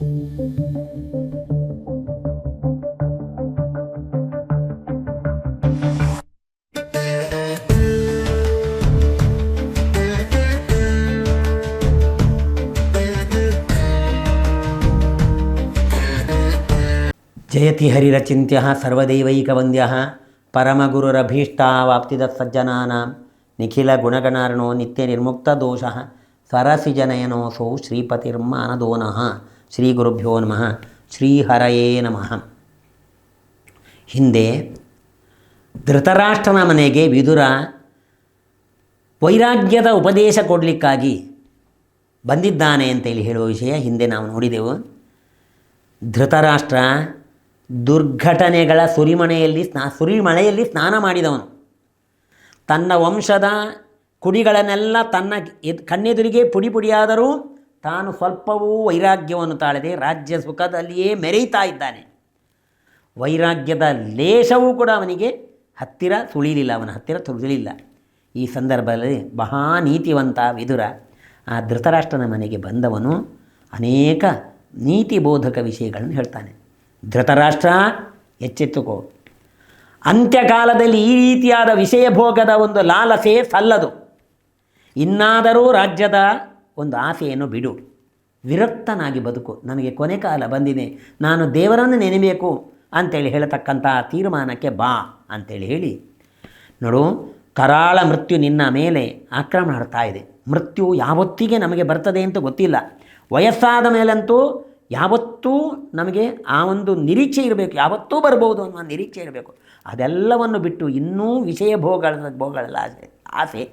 జయతి హరిరచింత్య సర్వదైవైకవంద్య పరమగురురభీష్టావాప్తిద సజ్జనానాం నిఖిల గుణగణార్ణో నిత్య నిర్ముక్త దోష సరసిజనయనోసౌ శ్రీపతిర్మానదోన ಶ್ರೀ ಗುರುಭ್ಯೋ ನಮಃ. ಶ್ರೀಹರಯೇ ನಮಃ. ಹಿಂದೆ ಧೃತರಾಷ್ಟ್ರನ ಮನೆಗೆ ವಿದುರ ವೈರಾಗ್ಯದ ಉಪದೇಶ ಕೊಡಲಿಕ್ಕಾಗಿ ಬಂದಿದ್ದಾನೆ ಅಂತೇಳಿ ಹೇಳುವ ವಿಷಯ ಹಿಂದೆ ನಾವು ನೋಡಿದೆವು. ಧೃತರಾಷ್ಟ್ರ ದುರ್ಘಟನೆಗಳ ಸುರಿಮಣೆಯಲ್ಲಿ ಸ್ನಾ, ಸುರಿಮಳೆಯಲ್ಲಿ ಸ್ನಾನ ಮಾಡಿದವನು. ತನ್ನ ವಂಶದ ಕುಡಿಗಳನ್ನೆಲ್ಲ ತನ್ನ ಕಣ್ಣೆದುರಿಗೆ ಪುಡಿ ಪುಡಿಯಾದರೂ ತಾನು ಸ್ವಲ್ಪವೂ ವೈರಾಗ್ಯವನ್ನು ತಾಳದೆ ರಾಜ್ಯ ಸುಖದಲ್ಲಿಯೇ ಮೆರೆಯುತ್ತಾ ಇದ್ದಾನೆ. ವೈರಾಗ್ಯದ ಲೇಷವೂ ಕೂಡ ಅವನಿಗೆ ಹತ್ತಿರ ಸುಳಿಲಿಲ್ಲ, ಅವನ ಹತ್ತಿರ ತುಳಿಲಿಲ್ಲ ಈ ಸಂದರ್ಭದಲ್ಲಿ ಮಹಾ ನೀತಿವಂತ ವಿದುರ ಆ ಧೃತರಾಷ್ಟ್ರನ ಮನೆಗೆ ಬಂದವನು ಅನೇಕ ನೀತಿಬೋಧಕ ವಿಷಯಗಳನ್ನು ಹೇಳ್ತಾನೆ. ಧೃತರಾಷ್ಟ್ರ, ಎಚ್ಚೆತ್ತುಕೋ. ಅಂತ್ಯಕಾಲದಲ್ಲಿ ಈ ರೀತಿಯಾದ ವಿಷಯ ಭೋಗದ ಒಂದು ಲಾಲಸೆ ಸಲ್ಲದು. ಇನ್ನಾದರೂ ರಾಜ್ಯದ ಒಂದು ಆಸೆಯನ್ನು ಬಿಡು. ವಿರಕ್ತನಾಗಿ ಬದುಕು. ನನಗೆ ಕೊನೆ ಕಾಲ ಬಂದಿದೆ. ನಾನು ದೇವರನ್ನು ನೆನೆಯಬೇಕು ಅಂತೇಳಿ ಹೇಳತಕ್ಕಂಥ ತೀರ್ಮಾನಕ್ಕೆ ಬಾ ಅಂತೇಳಿ ಹೇಳಿ. ನೋಡು, ಕರಾಳ ಮೃತ್ಯು ನಿನ್ನ ಮೇಲೆ ಆಕ್ರಮಣ ಆಡ್ತಾ ಇದೆ. ಮೃತ್ಯು ಯಾವತ್ತಿಗೆ ನಮಗೆ ಬರ್ತದೆ ಅಂತ ಗೊತ್ತಿಲ್ಲ. ವಯಸ್ಸಾದ ಮೇಲಂತೂ ಯಾವತ್ತೂ ನಮಗೆ ಆ ಒಂದು ನಿರೀಕ್ಷೆ ಇರಬೇಕು. ಯಾವತ್ತೂ ಬರ್ಬೋದು ಅನ್ನೋ ನಿರೀಕ್ಷೆ ಇರಬೇಕು. ಅದೆಲ್ಲವನ್ನು ಬಿಟ್ಟು ಇನ್ನೂ ವಿಷಯ ಭೋಗಗಳ ಭೋಗಗಳ ಆಸೆ. ಆಸೆ.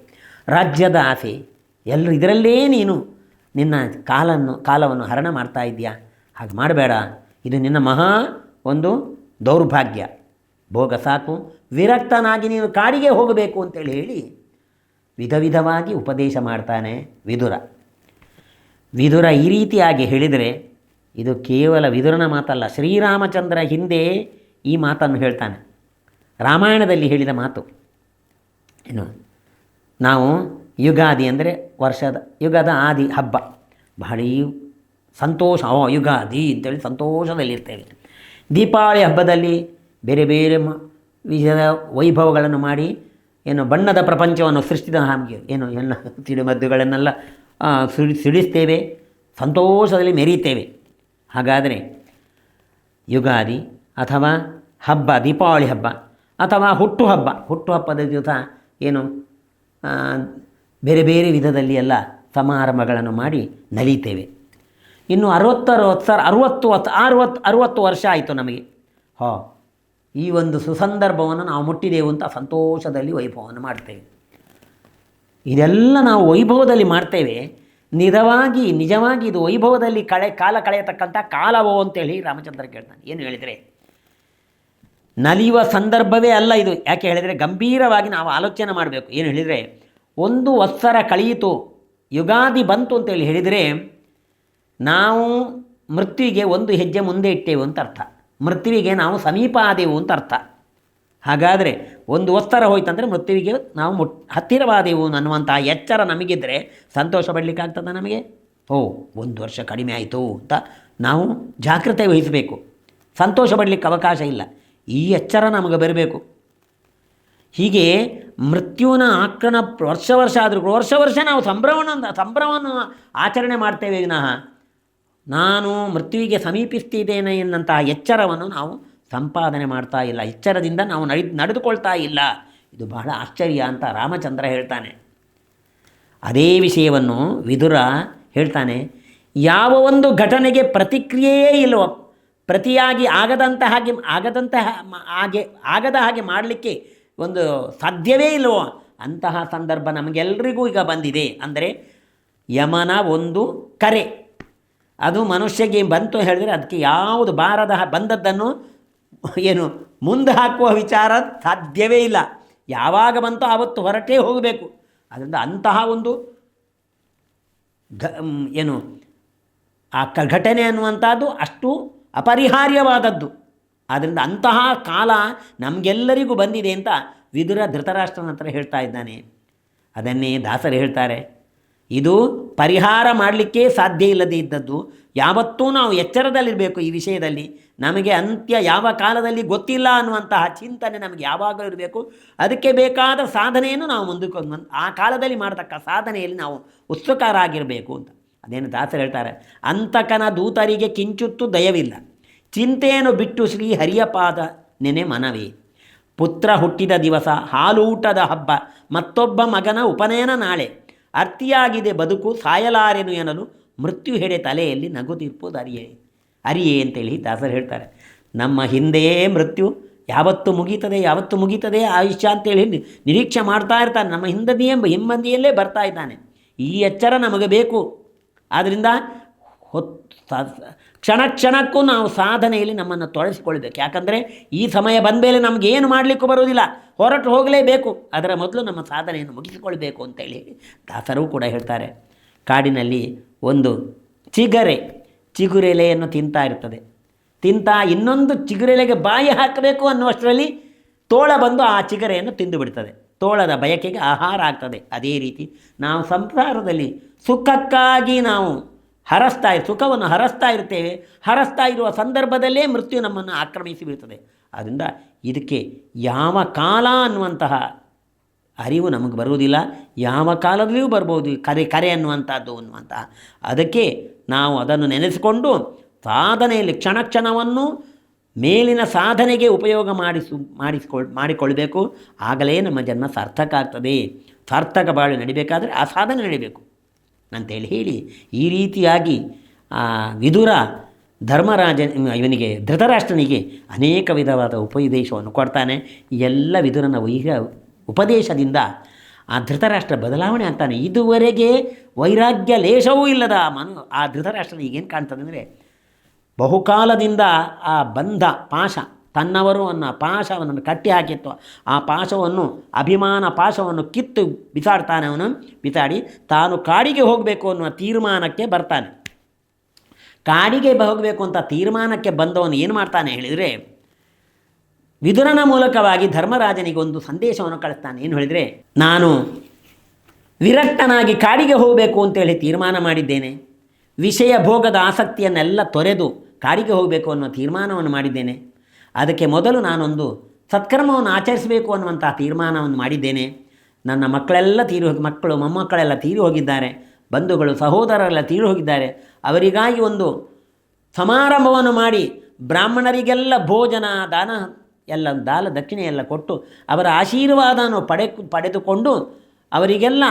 ರಾಜ್ಯದ ಆಸೆ. ಎಲ್ಲರೂ ಇದರಲ್ಲೇ ನೀನು ನಿನ್ನ ಕಾಲನ್ನು, ಕಾಲವನ್ನು ಹರಣ ಮಾಡ್ತಾ ಇದೆಯಾ ಹಾಗೆ ಮಾಡಬೇಡ. ಇದು ನಿನ್ನ ಮಹಾ ಒಂದು ದೌರ್ಭಾಗ್ಯ. ಭೋಗ ಸಾಕು. ವಿರಕ್ತನಾಗಿ ನೀನು ಕಾಡಿಗೆ ಹೋಗಬೇಕು ಅಂತೇಳಿ ಹೇಳಿ ವಿಧ ವಿಧವಾಗಿ ಉಪದೇಶ ಮಾಡ್ತಾನೆ ವಿದುರ. ವಿದುರ ಈ ರೀತಿಯಾಗಿ ಹೇಳಿದರೆ ಇದು ಕೇವಲ ವಿದುರನ ಮಾತಲ್ಲ, ಶ್ರೀರಾಮಚಂದ್ರ ಹಿಂದೆ ಈ ಮಾತನ್ನು ಹೇಳ್ತಾನೆ. ರಾಮಾಯಣದಲ್ಲಿ ಹೇಳಿದ ಮಾತು. ಏನು ನಾವು ಯುಗಾದಿ ಅಂದರೆ ವರ್ಷದ, ಯುಗದ ಆದಿ ಹಬ್ಬ. ಬಹಳ ಸಂತೋಷ, ಓ, ಯುಗಾದಿ ಅಂತೇಳಿ ಸಂತೋಷದಲ್ಲಿರ್ತೇವೆ. ದೀಪಾವಳಿ ಹಬ್ಬದಲ್ಲಿ ಬೇರೆ ಬೇರೆ ಮ ವಿಷಯದ ವೈಭವಗಳನ್ನು ಮಾಡಿ, ಏನು ಬಣ್ಣದ ಪ್ರಪಂಚವನ್ನು ಸೃಷ್ಟಿದ ಹಾಗೆ, ಏನು ಎಲ್ಲ ಸಿಡಿಮದ್ದುಗಳನ್ನೆಲ್ಲ ಸಿಡಿ, ಸಿಡಿಸ್ತೇವೆ, ಸಂತೋಷದಲ್ಲಿ ಮೆರೀತೇವೆ. ಹಾಗಾದರೆ ಯುಗಾದಿ ಅಥವಾ ಹಬ್ಬ, ದೀಪಾವಳಿ ಹಬ್ಬ ಅಥವಾ ಹುಟ್ಟುಹಬ್ಬ ಹುಟ್ಟುಹಬ್ಬದ ದಿವಸ ಏನು ಬೇರೆ ಬೇರೆ ವಿಧದಲ್ಲಿ ಎಲ್ಲ ಸಮಾರಂಭಗಳನ್ನು ಮಾಡಿ ನಲೀತೇವೆ. ಇನ್ನು ಅರವತ್ತರವತ್ತು ಸರ್, ಅರುವತ್ತು ಹತ್ತು ಅರುವತ್ತು ಅರುವತ್ತು ವರ್ಷ ಆಯಿತು ನಮಗೆ. ಹಾ, ಈ ಒಂದು ಸುಸಂದರ್ಭವನ್ನು ನಾವು ಮುಟ್ಟಿದೆವು ಅಂತ ಸಂತೋಷದಲ್ಲಿ ವೈಭವವನ್ನು ಮಾಡ್ತೇವೆ. ಇದೆಲ್ಲ ನಾವು ವೈಭವದಲ್ಲಿ ಮಾಡ್ತೇವೆ. ನಿಜವಾಗಿ ನಿಜವಾಗಿ ಇದು ವೈಭವದಲ್ಲಿ ಕಳೆ, ಕಾಲ ಕಳೆಯತಕ್ಕಂಥ ಕಾಲವೋ ಅಂತೇಳಿ ರಾಮಚಂದ್ರ ಕೇಳ್ತಾನೆ. ಏನು ಹೇಳಿದರೆ? ನಲಿಯುವ ಸಂದರ್ಭವೇ ಅಲ್ಲ ಇದು. ಯಾಕೆ ಹೇಳಿದರೆ, ಗಂಭೀರವಾಗಿ ನಾವು ಆಲೋಚನೆ ಮಾಡಬೇಕು. ಏನು ಹೇಳಿದರೆ ಒಂದು ವತ್ಸರ ಕಳೆಯಿತು ಯುಗಾದಿ ಬಂತು ಅಂತೇಳಿ ಹೇಳಿದರೆ, ನಾವು ಮೃತ್ಯುವಿಗೆ ಒಂದು ಹೆಜ್ಜೆ ಮುಂದೆ ಇಟ್ಟೇವು ಅಂತ ಅರ್ಥ. ಮೃತ್ಯುವಿಗೆ ನಾವು ಸಮೀಪ ಆದೆವು ಅಂತ ಅರ್ಥ. ಹಾಗಾದರೆ ಒಂದು ವಸ್ತರ ಹೋಯ್ತಂದರೆ ಮೃತ್ಯುವಿಗೆ ನಾವು ಮುಟ್, ಹತ್ತಿರವಾದೆವು ಅನ್ನುವಂಥ ಎಚ್ಚರ ನಮಗಿದ್ದರೆ ಸಂತೋಷ ಪಡಲಿಕ್ಕಾಗ್ತದ ನಮಗೆ? ಓ, ಒಂದು ವರ್ಷ ಕಡಿಮೆ ಆಯಿತು ಅಂತ ನಾವು ಜಾಗ್ರತೆ ವಹಿಸಬೇಕು. ಸಂತೋಷ ಪಡಲಿಕ್ಕೆ ಅವಕಾಶ ಇಲ್ಲ. ಈ ಎಚ್ಚರ ನಮಗೆ ಬರಬೇಕು. ಹೀಗೆ ಮೃತ್ಯುವಿನ ಆಕ್ರಮಣ ವರ್ಷ ವರ್ಷ ಆದರೂ ಕೂಡ, ವರ್ಷ ವರ್ಷ ನಾವು ಸಂಭ್ರಮವನ್ನು ಸಂಭ್ರಮವನ್ನು ಆಚರಣೆ ಮಾಡ್ತೇವೆ ವಿನಃ. ನಾನು ಮೃತ್ಯುವಿಗೆ ಸಮೀಪಿಸ್ತಿದ್ದೇನೆ ಎನ್ನುವಂತಹ ಎಚ್ಚರವನ್ನು ನಾವು ಸಂಪಾದನೆ ಮಾಡ್ತಾ ಇಲ್ಲ. ಎಚ್ಚರದಿಂದ ನಾವು ನಡಿ, ನಡೆದುಕೊಳ್ತಾ ಇಲ್ಲ. ಇದು ಬಹಳ ಆಶ್ಚರ್ಯ ಅಂತ ರಾಮಚಂದ್ರ ಹೇಳ್ತಾನೆ. ಅದೇ ವಿಷಯವನ್ನು ವಿದುರ ಹೇಳ್ತಾನೆ, ಯಾವ ಒಂದು ಘಟನೆಗೆ ಪ್ರತಿಕ್ರಿಯೆಯೇ ಇಲ್ಲವೋ, ಪ್ರತಿಯಾಗಿ ಆಗದಂತ ಹಾಗೆ, ಆಗದಂತಹ ಹಾಗೆ, ಆಗದ ಹಾಗೆ ಮಾಡಲಿಕ್ಕೆ ಒಂದು ಸಾಧ್ಯವೇ ಇಲ್ಲವೋ ಅಂತಹ ಸಂದರ್ಭ ನಮಗೆಲ್ಲರಿಗೂ ಈಗ ಬಂದಿದೆ. ಅಂದರೆ ಯಮನ ಒಂದು ಕರೆ. ಅದು ಮನುಷ್ಯಗೆ ಬಂತು ಹೇಳಿದರೆ ಅದಕ್ಕೆ ಯಾವುದು ಬಾರದ ಬಂದದ್ದನ್ನು ಏನು ಮುಂದೆ ಹಾಕುವ ವಿಚಾರ ಸಾಧ್ಯವೇ ಇಲ್ಲ. ಯಾವಾಗ ಬಂತೋ ಆವತ್ತು ಹೊರಟೇ ಹೋಗಬೇಕು. ಅದರಿಂದ ಅಂತಹ ಒಂದು ಏನು ಆ ಘಟನೆ ಅನ್ನುವಂಥದ್ದು ಅಷ್ಟು ಅಪರಿಹಾರ್ಯವಾದದ್ದು. ಆದ್ದರಿಂದ ಅಂತಹ ಕಾಲ ನಮಗೆಲ್ಲರಿಗೂ ಬಂದಿದೆ ಅಂತ ವಿದುರ ಧೃತರಾಷ್ಟ್ರನ ಹತ್ರ ಹೇಳ್ತಾ ಇದ್ದಾನೆ. ಅದನ್ನೇ ದಾಸರು ಹೇಳ್ತಾರೆ, ಇದು ಪರಿಹಾರ ಮಾಡಲಿಕ್ಕೆ ಸಾಧ್ಯ ಇಲ್ಲದೇ ಇದ್ದದ್ದು. ಯಾವತ್ತೂ ನಾವು ಎಚ್ಚರದಲ್ಲಿರಬೇಕು ಈ ವಿಷಯದಲ್ಲಿ. ನಮಗೆ ಅಂತ್ಯ ಯಾವ ಕಾಲದಲ್ಲಿ ಗೊತ್ತಿಲ್ಲ ಅನ್ನುವಂತಹ ಚಿಂತನೆ ನಮಗೆ ಯಾವಾಗಲೂ ಇರಬೇಕು. ಅದಕ್ಕೆ ಬೇಕಾದ ಸಾಧನೆಯನ್ನು ನಾವು ಮುಂದಕ್ಕೆ ಆ ಕಾಲದಲ್ಲಿ ಮಾಡತಕ್ಕ ಸಾಧನೆಯಲ್ಲಿ ನಾವು ಉತ್ಸುಕರಾಗಿರಬೇಕು ಅಂತ. ಅದೇನು ದಾಸರು ಹೇಳ್ತಾರೆ, ಅಂತಕನ ದೂತರಿಗೆ ಕಿಂಚುತ್ತು ದಯವಿಲ್ಲ. ಚಿಂತೆಯನ್ನು ಬಿಟ್ಟು ಶ್ರೀ ಹರಿಯಪಾದ ನೆನೆ ಮನವೇ. ಪುತ್ರ ಹುಟ್ಟಿದ ದಿವಸ, ಹಾಲೂಟದ ಹಬ್ಬ, ಮತ್ತೊಬ್ಬ ಮಗನ ಉಪನಯನ ನಾಳೆ. ಅರ್ತಿಯಾಗಿದೆ ಬದುಕು, ಸಾಯಲಾರೆನು ಎನ್ನಲು ಮೃತ್ಯು ಹೆಡೆ ತಲೆಯಲ್ಲಿ ನಗು ತೀರ್ಪೋದು ಅರಿಯೇ. ಅರಿಯೇ ಅಂತೇಳಿ ದಾಸರು ಹೇಳ್ತಾರೆ. ನಮ್ಮ ಹಿಂದೆಯೇ ಮೃತ್ಯು, ಯಾವತ್ತು ಮುಗೀತದೆ ಯಾವತ್ತು ಮುಗೀತದೆ, ಆಯುಷ್ಯ ಅಂತೇಳಿ ನಿರೀಕ್ಷೆ ಮಾಡ್ತಾ ಇರ್ತಾನೆ. ನಮ್ಮ ಹಿಂದದಿಯೇ ಹಿಂಬದಿಯಲ್ಲೇ ಬರ್ತಾ ಇದ್ದಾನೆ. ಈ ಎಚ್ಚರ ನಮಗೆ ಬೇಕು. ಆದ್ದರಿಂದ ಹೊತ್ತು ಕ್ಷಣ ಕ್ಷಣಕ್ಕೂ ನಾವು ಸಾಧನೆಯಲ್ಲಿ ನಮ್ಮನ್ನು ತೊಡಗಿಸಿಕೊಳ್ಬೇಕು ಯಾಕಂದರೆ ಈ ಸಮಯ ಬಂದ ಮೇಲೆ ನಮಗೇನು ಮಾಡಲಿಕ್ಕೂ ಬರುವುದಿಲ್ಲ. ಹೊರಟು ಹೋಗಲೇಬೇಕು. ಅದರ ಮೊದಲು ನಮ್ಮ ಸಾಧನೆಯನ್ನು ಮುಗಿಸಿಕೊಳ್ಬೇಕು ಅಂತೇಳಿ ದಾಸರು ಕೂಡ ಹೇಳ್ತಾರೆ. ಕಾಡಿನಲ್ಲಿ ಒಂದು ಚಿಗರೆ ಚಿಗುರೆಲೆಯನ್ನು ತಿಂತಾ ಇರ್ತದೆ. ತಿಂತಾ ಇನ್ನೊಂದು ಚಿಗುರೆಲೆಗೆ ಬಾಯಿ ಹಾಕಬೇಕು ಅನ್ನುವಷ್ಟರಲ್ಲಿ ತೋಳ ಬಂದು ಆ ಚಿಗರೆಯನ್ನು ತಿಂದು ಬಿಡ್ತದೆ. ತೋಳದ ಬಯಕೆಗೆ ಆಹಾರ ಆಗ್ತದೆ. ಅದೇ ರೀತಿ ನಾವು ಸಂಸಾರದಲ್ಲಿ ಸುಖಕ್ಕಾಗಿ ನಾವು ಹರಸ್ತಾ ಸುಖವನ್ನು ಹರಸ್ತಾ ಇರ್ತೇವೆ. ಹರಸ್ತಾ ಇರುವ ಸಂದರ್ಭದಲ್ಲೇ ಮೃತ್ಯು ನಮ್ಮನ್ನು ಆಕ್ರಮಿಸಿ ಬಿಡ್ತದೆ ಆದ್ದರಿಂದ ಇದಕ್ಕೆ ಯಾವ ಕಾಲ ಅನ್ನುವಂತಹ ಅರಿವು ನಮಗೆ ಬರುವುದಿಲ್ಲ. ಯಾವ ಕಾಲದಲ್ಲಿಯೂ ಬರ್ಬೋದು. ಕರೆ ಕರೆ ಅನ್ನುವಂಥದ್ದು ಅನ್ನುವಂತಹ. ಅದಕ್ಕೆ ನಾವು ಅದನ್ನು ನೆನೆಸಿಕೊಂಡು ಸಾಧನೆಯಲ್ಲಿ ಕ್ಷಣ ಕ್ಷಣವನ್ನು ಮೇಲಿನ ಸಾಧನೆಗೆ ಉಪಯೋಗ ಮಾಡಿಸು, ಮಾಡಿಸ್ಕೊಳ್, ಮಾಡಿಕೊಳ್ಬೇಕು. ಆಗಲೇ ನಮ್ಮ ಜನ್ಮ ಸಾರ್ಥಕ ಆಗ್ತದೆ. ಸಾರ್ಥಕ ಬಾಳು ನಡಿಬೇಕಾದರೆ ಆ ಸಾಧನೆ ನಡಿಬೇಕು. ಅಂತೇಳಿ ಹೇಳಿ ಈ ರೀತಿಯಾಗಿ ಆ ವಿದುರ ಧರ್ಮರಾಜ ಇವನಿಗೆ ಧೃತರಾಷ್ಟ್ರನಿಗೆ ಅನೇಕ ವಿಧವಾದ ಉಪದೇಶವನ್ನು ಕೊಡ್ತಾನೆ. ಎಲ್ಲ ವಿದುರನ ಈಗ ಉಪದೇಶದಿಂದ ಆ ಧೃತರಾಷ್ಟ್ರ ಬದಲಾವಣೆ ಆಗ್ತಾನೆ. ಇದುವರೆಗೆ ವೈರಾಗ್ಯ ಲೇಷವೂ ಇಲ್ಲದ ಮನ್, ಆ ಧೃತರಾಷ್ಟ್ರನಿಗೆ ಏನು ಕಾಣ್ತದೆ ಅಂದರೆ ಬಹುಕಾಲದಿಂದ ಆ ಬಂಧ, ಪಾಶ ತನ್ನವರು ಅನ್ನೋ ಪಾಶವನ್ನು ಕಟ್ಟಿ ಹಾಕಿತ್ತು. ಆ ಪಾಶವನ್ನು, ಅಭಿಮಾನ ಪಾಶವನ್ನು ಕಿತ್ತು ಬಿಸಾಡ್ತಾನೆ ಅವನು. ಬಿಸಾಡಿ ತಾನು ಕಾಡಿಗೆ ಹೋಗಬೇಕು ಅನ್ನುವ ತೀರ್ಮಾನಕ್ಕೆ ಬರ್ತಾನೆ. ಕಾಡಿಗೆ ಹೋಗಬೇಕು ಅಂತ ತೀರ್ಮಾನಕ್ಕೆ ಬಂದವನು ಏನು ಮಾಡ್ತಾನೆ ಹೇಳಿದರೆ, ವಿದುರನ ಮೂಲಕವಾಗಿ ಧರ್ಮರಾಜನಿಗೆ ಒಂದು ಸಂದೇಶವನ್ನು ಕಳಿಸ್ತಾನೆ. ಏನು ಹೇಳಿದರೆ, ನಾನು ವಿರಕ್ತನಾಗಿ ಕಾಡಿಗೆ ಹೋಗಬೇಕು ಅಂತೇಳಿ ತೀರ್ಮಾನ ಮಾಡಿದ್ದೇನೆ. ವಿಷಯ ಭೋಗದ ಆಸಕ್ತಿಯನ್ನೆಲ್ಲ ತೊರೆದು ಕಾಡಿಗೆ ಹೋಗಬೇಕು ಅನ್ನೋ ತೀರ್ಮಾನವನ್ನು ಮಾಡಿದ್ದೇನೆ. ಅದಕ್ಕೆ ಮೊದಲು ನಾನೊಂದು ಸತ್ಕರ್ಮವನ್ನು ಆಚರಿಸಬೇಕು ಅನ್ನುವಂಥ ತೀರ್ಮಾನವನ್ನು ಮಾಡಿದ್ದೇನೆ. ನನ್ನ ಮಕ್ಕಳೆಲ್ಲ ತೀರಿ ಹೋಗಿ, ಮಕ್ಕಳು, ಮೊಮ್ಮಕ್ಕಳೆಲ್ಲ ತೀರಿ ಹೋಗಿದ್ದಾರೆ. ಬಂಧುಗಳು, ಸಹೋದರರೆಲ್ಲ ತೀರಿ ಹೋಗಿದ್ದಾರೆ. ಅವರಿಗಾಗಿ ಒಂದು ಸಮಾರಂಭವನ್ನು ಮಾಡಿ ಬ್ರಾಹ್ಮಣರಿಗೆಲ್ಲ ಭೋಜನ, ದಾನ, ಎಲ್ಲ ದಾಲ ದಕ್ಷಿಣೆ ಎಲ್ಲ ಕೊಟ್ಟು ಅವರ ಆಶೀರ್ವಾದವನ್ನು ಪಡೆ, ಪಡೆದುಕೊಂಡು ಅವರಿಗೆಲ್ಲ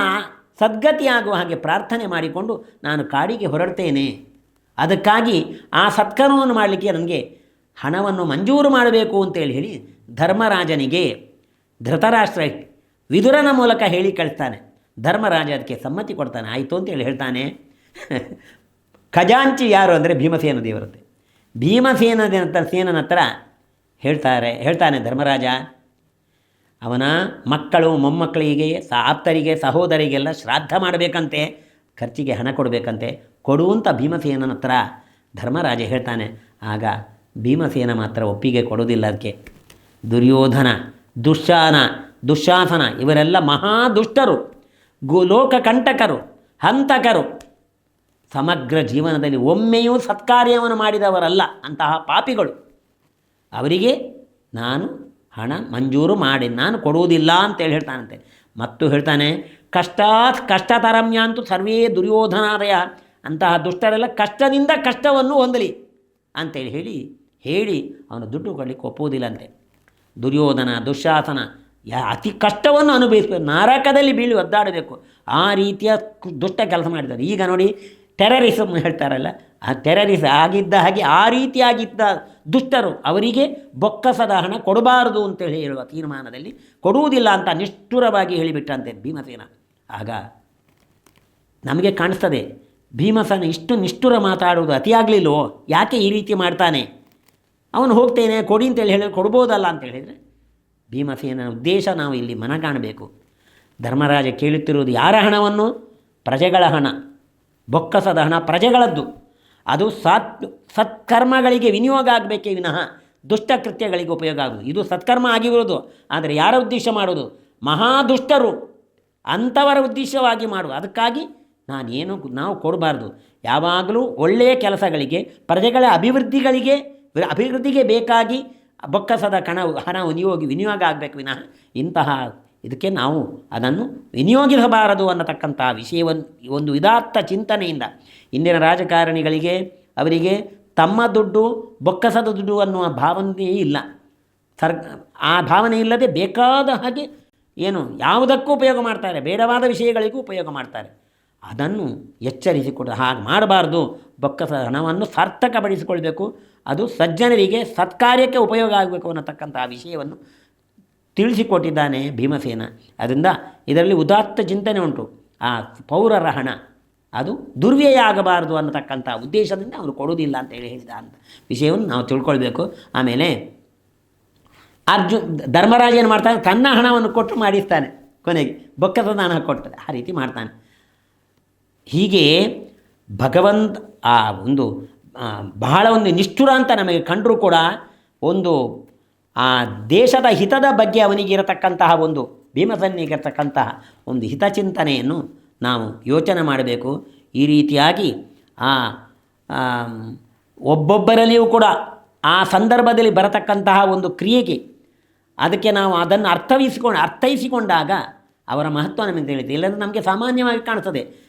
ಸದ್ಗತಿಯಾಗುವ ಹಾಗೆ ಪ್ರಾರ್ಥನೆ ಮಾಡಿಕೊಂಡು ನಾನು ಕಾಡಿಗೆ ಹೊರಡ್ತೇನೆ. ಅದಕ್ಕಾಗಿ ಆ ಸತ್ಕರ್ಮವನ್ನು ಮಾಡಲಿಕ್ಕೆ ನನಗೆ ಹಣವನ್ನು ಮಂಜೂರು ಮಾಡಬೇಕು ಅಂತೇಳಿ ಹೇಳಿ ಧರ್ಮರಾಜನಿಗೆ ಧೃತರಾಷ್ಟ್ರ ವಿದುರನ ಮೂಲಕ ಹೇಳಿ ಕಳಿಸ್ತಾನೆ. ಧರ್ಮರಾಜ ಅದಕ್ಕೆ ಸಮ್ಮತಿ ಕೊಡ್ತಾನೆ. ಆಯಿತು ಅಂತೇಳಿ ಹೇಳ್ತಾನೆ. ಖಜಾಂಚಿ ಯಾರು ಅಂದರೆ ಭೀಮಸೇನ ದೇವರಂತೆ ಭೀಮಸೇನ ಸೇನನ ಹತ್ರ ಹೇಳ್ತಾರೆ, ಹೇಳ್ತಾನೆ ಧರ್ಮರಾಜ, ಅವನ ಮಕ್ಕಳು ಮೊಮ್ಮಕ್ಕಳಿಗೆ, ಆಪ್ತರಿಗೆ, ಸಹೋದರಿಗೆಲ್ಲ ಶ್ರಾದ್ದ ಮಾಡಬೇಕಂತೆ, ಖರ್ಚಿಗೆ ಹಣ ಕೊಡಬೇಕಂತೆ ಕೊಡುವಂಥ ಭೀಮಸೇನನ ಹತ್ರ ಧರ್ಮರಾಜ ಹೇಳ್ತಾನೆ. ಆಗ ಭೀಮಸೇನ ಮಾತ್ರ ಒಪ್ಪಿಗೆ ಕೊಡೋದಿಲ್ಲ ಅದಕ್ಕೆ. ದುರ್ಯೋಧನ ದುಶ್ಯಾನ ದುಶ್ಶಾಸನ ಇವರೆಲ್ಲ ಮಹಾ ದುಷ್ಟರು ಲೋಕ ಕಂಟಕರು, ಹಂತಕರು. ಸಮಗ್ರ ಜೀವನದಲ್ಲಿ ಒಮ್ಮೆಯೂ ಸತ್ಕಾರ್ಯವನ್ನು ಮಾಡಿದವರಲ್ಲ ಅಂತಹ ಪಾಪಿಗಳು. ಅವರಿಗೆ ನಾನು ಹಣ ಮಂಜೂರು ಮಾಡಿ, ನಾನು ಕೊಡುವುದಿಲ್ಲ ಅಂತೇಳಿ ಹೇಳ್ತಾನಂತೆ. ಮತ್ತು ಹೇಳ್ತಾನೆ, ಕಷ್ಟಾತ್ ಕಷ್ಟತರಮ್ಯ ಅಂತೂ ಸರ್ವೇ ದುರ್ಯೋಧನಾದಯ ಅಂತಹ ದುಷ್ಟರೆಲ್ಲ ಕಷ್ಟದಿಂದ ಕಷ್ಟವನ್ನು ಹೊಂದಲಿ ಅಂತೇಳಿ ಹೇಳಿ ಹೇಳಿ ಅವನು ದುಡ್ಡು ಕೊಡಲಿಕ್ಕೆ ಒಪ್ಪುವುದಿಲ್ಲಂತೆ. ದುರ್ಯೋಧನ, ದುಶಾಸನ, ಯಾ ಅತಿ ಕಷ್ಟವನ್ನು ಅನುಭವಿಸಬೇಕು ನಾರಕದಲ್ಲಿ ಬೀಳಿ ಒದ್ದಾಡಬೇಕು. ಆ ರೀತಿಯ ದುಷ್ಟ ಕೆಲಸ ಮಾಡಿದ್ದಾರೆ. ಈಗ ನೋಡಿ ಟೆರರಿಸಮ್ ಹೇಳ್ತಾರಲ್ಲ, ಆ ಟೆರರಿಸ್ ಆಗಿದ್ದ ಹಾಗೆ ಆ ರೀತಿಯಾಗಿದ್ದ ದುಷ್ಟರು ಅವರಿಗೆ ಬೊಕ್ಕಸದ ಹಣ ಕೊಡಬಾರದು ಅಂತೇಳಿ ಹೇಳುವ ತೀರ್ಮಾನದಲ್ಲಿ ಕೊಡುವುದಿಲ್ಲ ಅಂತ ನಿಷ್ಠುರವಾಗಿ ಹೇಳಿಬಿಟ್ಟಂತೆ ಭೀಮಸೇನ. ಆಗ ನಮಗೆ ಕಾಣಿಸ್ತದೆ, ಭೀಮಸೇನ ಇಷ್ಟು ನಿಷ್ಠುರ ಮಾತಾಡುವುದು ಅತಿಯಾಗಲಿಲ್ಲೋ, ಯಾಕೆ ಈ ರೀತಿ ಮಾಡ್ತಾನೆ? ಅವನು ಹೋಗ್ತೇನೆ, ಕೊಡಿ ಅಂತೇಳಿ ಹೇಳಿ ಕೊಡ್ಬೋದಲ್ಲ ಅಂತ ಹೇಳಿದರೆ ಭೀಮಸೇನ ಉದ್ದೇಶ ನಾವು ಇಲ್ಲಿ ಮನ ಕಾಣಬೇಕು. ಧರ್ಮರಾಜ ಕೇಳುತ್ತಿರುವುದು ಯಾರ ಹಣವನ್ನು? ಪ್ರಜೆಗಳ ಹಣ. ಬೊಕ್ಕಸದ ಹಣ ಪ್ರಜೆಗಳದ್ದು. ಅದು ಸತ್, ಸತ್ಕರ್ಮಗಳಿಗೆ ವಿನಿಯೋಗ ಆಗಬೇಕೇ ವಿನಃ ದುಷ್ಟಕೃತ್ಯಗಳಿಗೆ ಉಪಯೋಗ ಆಗುವುದು. ಇದು ಸತ್ಕರ್ಮ ಆಗಿರುವುದು. ಆದರೆ ಯಾರ ಉದ್ದೇಶ ಮಾಡೋದು ಮಹಾದುಷ್ಟರು. ಅಂಥವರ ಉದ್ದೇಶವಾಗಿ ಮಾಡುವ ಅದಕ್ಕಾಗಿ ನಾನೇನು, ನಾವು ಕೊಡಬಾರ್ದು. ಯಾವಾಗಲೂ ಒಳ್ಳೆಯ ಕೆಲಸಗಳಿಗೆ, ಪ್ರಜೆಗಳ ಅಭಿವೃದ್ಧಿಗಳಿಗೆ ಅಭಿವೃದ್ಧಿಗೆ ಬೇಕಾಗಿ ಬೊಕ್ಕಸದ ಕಣ, ಹಣ ವಿನಿಯೋಗ ವಿನಿಯೋಗ ಆಗಬೇಕು ವಿನಃ ಇಂತಹ ಇದಕ್ಕೆ ನಾವು ಅದನ್ನು ವಿನಿಯೋಗಿಸಬಾರದು ಅನ್ನತಕ್ಕಂಥ ವಿಷಯವನ್ನು ಒಂದು ವಿಧಾರ್ಥ ಚಿಂತನೆಯಿಂದ ಇಂದಿನ ರಾಜಕಾರಣಿಗಳಿಗೆ, ಅವರಿಗೆ ತಮ್ಮ ದುಡ್ಡು ಬೊಕ್ಕಸದ ದುಡ್ಡು ಅನ್ನುವ ಭಾವನೆಯೇ ಇಲ್ಲ. ಸರ್, ಆ ಭಾವನೆ ಇಲ್ಲದೆ ಬೇಕಾದ ಹಾಗೆ ಏನು, ಯಾವುದಕ್ಕೂ ಉಪಯೋಗ ಮಾಡ್ತಾರೆ, ಬೇಡವಾದ ವಿಷಯಗಳಿಗೂ ಉಪಯೋಗ ಮಾಡ್ತಾರೆ. ಅದನ್ನು ಎಚ್ಚರಿಸಿಕೊಡ ಹಾಗೆ ಮಾಡಬಾರ್ದು. ಬೊಕ್ಕಸ ಹಣವನ್ನು ಸಾರ್ಥಕಪಡಿಸಿಕೊಳ್ಬೇಕು. ಅದು ಸಜ್ಜನರಿಗೆ ಸತ್ಕಾರ್ಯಕ್ಕೆ ಉಪಯೋಗ ಆಗಬೇಕು ಅನ್ನತಕ್ಕಂಥ ವಿಷಯವನ್ನು ತಿಳಿಸಿಕೊಟ್ಟಿದ್ದಾನೆ ಭೀಮಸೇನ. ಅದರಿಂದ ಇದರಲ್ಲಿ ಉದಾತ್ತ ಚಿಂತನೆ ಉಂಟು. ಆ ಪೌರರ ಹಣ ಅದು ದುರ್ವ್ಯಯ ಆಗಬಾರದು ಅನ್ನತಕ್ಕಂಥ ಉದ್ದೇಶದಿಂದ ಅವರು ಕೊಡುವುದಿಲ್ಲ ಅಂತ ಹೇಳಿ ಹೇಳಿದ ಅಂತ ವಿಷಯವನ್ನು ನಾವು ತಿಳ್ಕೊಳ್ಬೇಕು. ಆಮೇಲೆ ಅರ್ಜುನ್ ಧರ್ಮರಾಜ ಏನು ಮಾಡ್ತಾನೆ? ತನ್ನ ಹಣವನ್ನು ಕೊಟ್ಟು ಮಾಡಿಸ್ತಾನೆ ಕೊನೆಗೆ. ಬೊಕ್ಕಸದ ಹಣ ಕೊಟ್ಟರೆ ಆ ರೀತಿ ಮಾಡ್ತಾನೆ. ಹೀಗೆ ಭಗವಂತ ಆ ಒಂದು ಬಹಳ ಒಂದು ನಿಷ್ಠುರ ಅಂತ ನಮಗೆ ಕಂಡರೂ ಕೂಡ ಒಂದು, ಆ, ದೇಶದ ಹಿತದ ಬಗ್ಗೆ ಅವನಿಗಿರತಕ್ಕಂತಹ ಒಂದು ಭೀಮಸನ್ನಿಗಿರತಕ್ಕಂತಹ ಒಂದು ಹಿತಚಿಂತನೆಯನ್ನು ನಾವು ಯೋಚನೆ ಮಾಡಬೇಕು. ಈ ರೀತಿಯಾಗಿ ಆ ಒಬ್ಬೊಬ್ಬರಲ್ಲಿಯೂ ಕೂಡ ಆ ಸಂದರ್ಭದಲ್ಲಿ ಬರತಕ್ಕಂತಹ ಒಂದು ಕ್ರಿಯೆಗೆ ಅದಕ್ಕೆ ನಾವು ಅದನ್ನು ಅರ್ಥವಿಸಿಕೊಂಡು ಅರ್ಥೈಸಿಕೊಂಡಾಗ ಅವರ ಮಹತ್ವ ನಮಗೆ ತಿಳಿಯುತ್ತೆ. ಇಲ್ಲಂದ್ರೆ ನಮಗೆ ಸಾಮಾನ್ಯವಾಗಿ ಕಾಣುತ್ತದೆ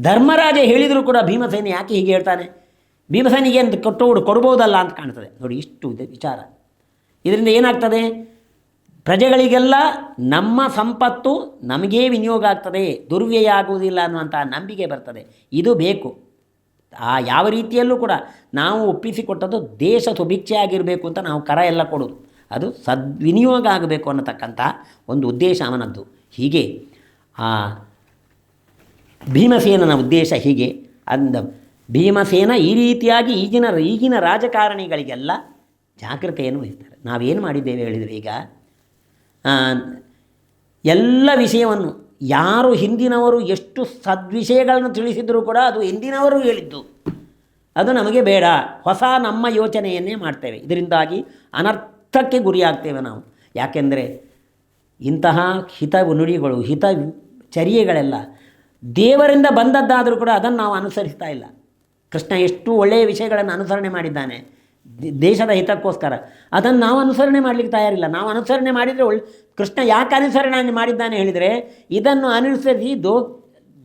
ಧರ್ಮರಾಜ ಹೇಳಿದರೂ ಕೂಡ ಭೀಮಸೇನೆ ಯಾಕೆ ಹೀಗೆ ಹೇಳ್ತಾನೆ? ಭೀಮಸೇನಿಗೆ ಅಂತ ಕೊಟ್ಟು ಕೊಡ್ಬೋದಲ್ಲ ಅಂತ ಕಾಣ್ತದೆ. ನೋಡಿ ಇಷ್ಟು ಇದೆ ವಿಚಾರ. ಇದರಿಂದ ಏನಾಗ್ತದೆ? ಪ್ರಜೆಗಳಿಗೆಲ್ಲ ನಮ್ಮ ಸಂಪತ್ತು ನಮಗೇ ವಿನಿಯೋಗ ಆಗ್ತದೆ. ದುರ್ವ್ಯಯ ಆಗುವುದಿಲ್ಲ ಅನ್ನುವಂಥ ನಂಬಿಕೆ ಬರ್ತದೆ. ಇದು ಬೇಕು. ಆ ಯಾವ ರೀತಿಯಲ್ಲೂ ಕೂಡ ನಾವು ಒಪ್ಪಿಸಿಕೊಟ್ಟದ್ದು ದೇಶ ಸುಭಿಕ್ಷೆ ಅಂತ ನಾವು ಕರ ಎಲ್ಲ ಕೊಡೋದು. ಅದು ಸದ್ವಿನಿಯೋಗ ಆಗಬೇಕು ಅನ್ನತಕ್ಕಂಥ ಒಂದು ಉದ್ದೇಶ ಅವನದ್ದು. ಹೀಗೆ ಆ ಭೀಮಸೇನನ ಉದ್ದೇಶ ಹೀಗೆ. ಅಂದ ಭೀಮಸೇನ ಈ ರೀತಿಯಾಗಿ ಈಗಿನ ಈಗಿನ ರಾಜಕಾರಣಿಗಳಿಗೆಲ್ಲ ಜಾಗ್ರತೆಯನ್ನು ವಹಿಸ್ತಾರೆ. ನಾವೇನು ಮಾಡಿದ್ದೇವೆ ಹೇಳಿದರೆ ಈಗ ಎಲ್ಲ ವಿಷಯವನ್ನು ಯಾರು ಹಿಂದಿನವರು ಎಷ್ಟು ಸದ್ವಿಷಯಗಳನ್ನು ತಿಳಿಸಿದರೂ ಕೂಡ ಅದು ಹಿಂದಿನವರು ಹೇಳಿದ್ದು. ಅದು ನಮಗೆ ಬೇಡ. ಹೊಸ ನಮ್ಮ ಯೋಚನೆಯನ್ನೇ ಮಾಡ್ತೇವೆ. ಇದರಿಂದಾಗಿ ಅನರ್ಥಕ್ಕೆ ಗುರಿಯಾಗ್ತೇವೆ ನಾವು. ಯಾಕೆಂದರೆ ಇಂತಹ ಹಿತ ನುಡಿಗಳು, ಹಿತ ಚರ್ಯೆಗಳೆಲ್ಲ ದೇವರಿಂದ ಬಂದದ್ದಾದರೂ ಕೂಡ ಅದನ್ನು ನಾವು ಅನುಸರಿಸ್ತಾ ಇಲ್ಲ. ಕೃಷ್ಣ ಎಷ್ಟು ಒಳ್ಳೆಯ ವಿಷಯಗಳನ್ನು ಅನುಸರಣೆ ಮಾಡಿದ್ದಾನೆ. ದೇಶದ ಹಿತಕ್ಕೋಸ್ಕರ. ಅದನ್ನು ನಾವು ಅನುಸರಣೆ ಮಾಡಲಿಕ್ಕೆ ತಯಾರಿಲ್ಲ. ನಾವು ಅನುಸರಣೆ ಮಾಡಿದರೆ ಒಳ್ಳೆ, ಕೃಷ್ಣ ಯಾಕೆ ಅನುಸರಣೆ ಮಾಡಿದ್ದಾನೆ ಹೇಳಿದರೆ, ಇದನ್ನು ಅನುಸರಿಸಿ ದೋ,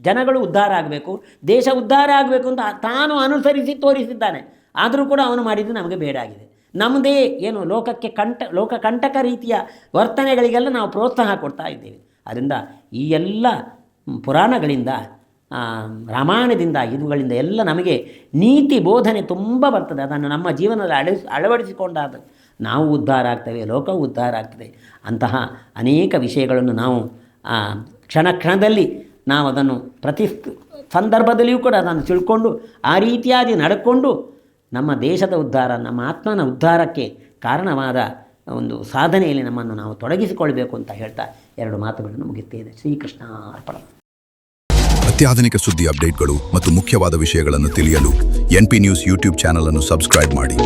ಜನಗಳು ಉದ್ಧಾರ ಆಗಬೇಕು. ದೇಶ ಉದ್ಧಾರ ಆಗಬೇಕು ಅಂತ ತಾನು ಅನುಸರಿಸಿ ತೋರಿಸಿದ್ದಾನೆ. ಆದರೂ ಕೂಡ ಅವನು ಮಾಡಿದ್ದು ನಮಗೆ ಬೇಡ ಆಗಿದೆ. ನಮ್ಮದೇ ಏನು ಲೋಕಕ್ಕೆ ಕಂಟ, ಲೋಕ ಕಂಟಕ ರೀತಿಯ ವರ್ತನೆಗಳಿಗೆಲ್ಲ ನಾವು ಪ್ರೋತ್ಸಾಹ ಕೊಡ್ತಾ ಇದ್ದೇವೆ. ಅದರಿಂದ ಈ ಎಲ್ಲ ಪುರಾಣಗಳಿಂದ ರಾಮಾಯಣದಿಂದ ಇವುಗಳಿಂದ ಎಲ್ಲ ನಮಗೆ ನೀತಿ ಬೋಧನೆ ತುಂಬ ಬರ್ತದೆ. ಅದನ್ನು ನಮ್ಮ ಜೀವನದಲ್ಲಿ ಅಳಿಸ್ ಅಳವಡಿಸಿಕೊಂಡಾದ ನಾವು ಉದ್ಧಾರ ಆಗ್ತೇವೆ ಲೋಕವು ಉದ್ಧಾರ ಆಗ್ತದೆ. ಅಂತಹ ಅನೇಕ ವಿಷಯಗಳನ್ನು ನಾವು ಕ್ಷಣ ಕ್ಷಣದಲ್ಲಿ ನಾವು ಅದನ್ನು ಪ್ರತಿ ಸಂದರ್ಭದಲ್ಲಿಯೂ ಕೂಡ ಅದನ್ನು ತಿಳ್ಕೊಂಡು, ಆ ರೀತಿಯಾಗಿ ನಡ್ಕೊಂಡು ನಮ್ಮ ದೇಶದ ಉದ್ಧಾರ, ನಮ್ಮ ಆತ್ಮನ ಉದ್ಧಾರಕ್ಕೆ ಕಾರಣವಾದ ಒಂದು ಸಾಧನೆಯಲ್ಲಿ ನಮ್ಮನ್ನು ನಾವು ತೊಡಗಿಸಿಕೊಳ್ಬೇಕು ಅಂತ ಹೇಳ್ತಾ ಎರಡು ಮಾತುಗಳನ್ನು ಮುಗಿಸ್ತೇನೆ. ಶ್ರೀಕೃಷ್ಣ ಅರ್ಪಣ. ಅತ್ಯಾಧುನಿಕ ಸುದ್ದಿ ಅಪ್ಡೇಟ್ಗಳು ಮತ್ತು ಮುಖ್ಯವಾದ ವಿಷಯಗಳನ್ನು ತಿಳಿಯಲು ಎನ್ಪಿ ನ್ಯೂಸ್ ಯೂಟ್ಯೂಬ್ ಚಾನಲ್ ಅನ್ನು ಸಬ್ಸ್ಕ್ರೈಬ್ ಮಾಡಿ.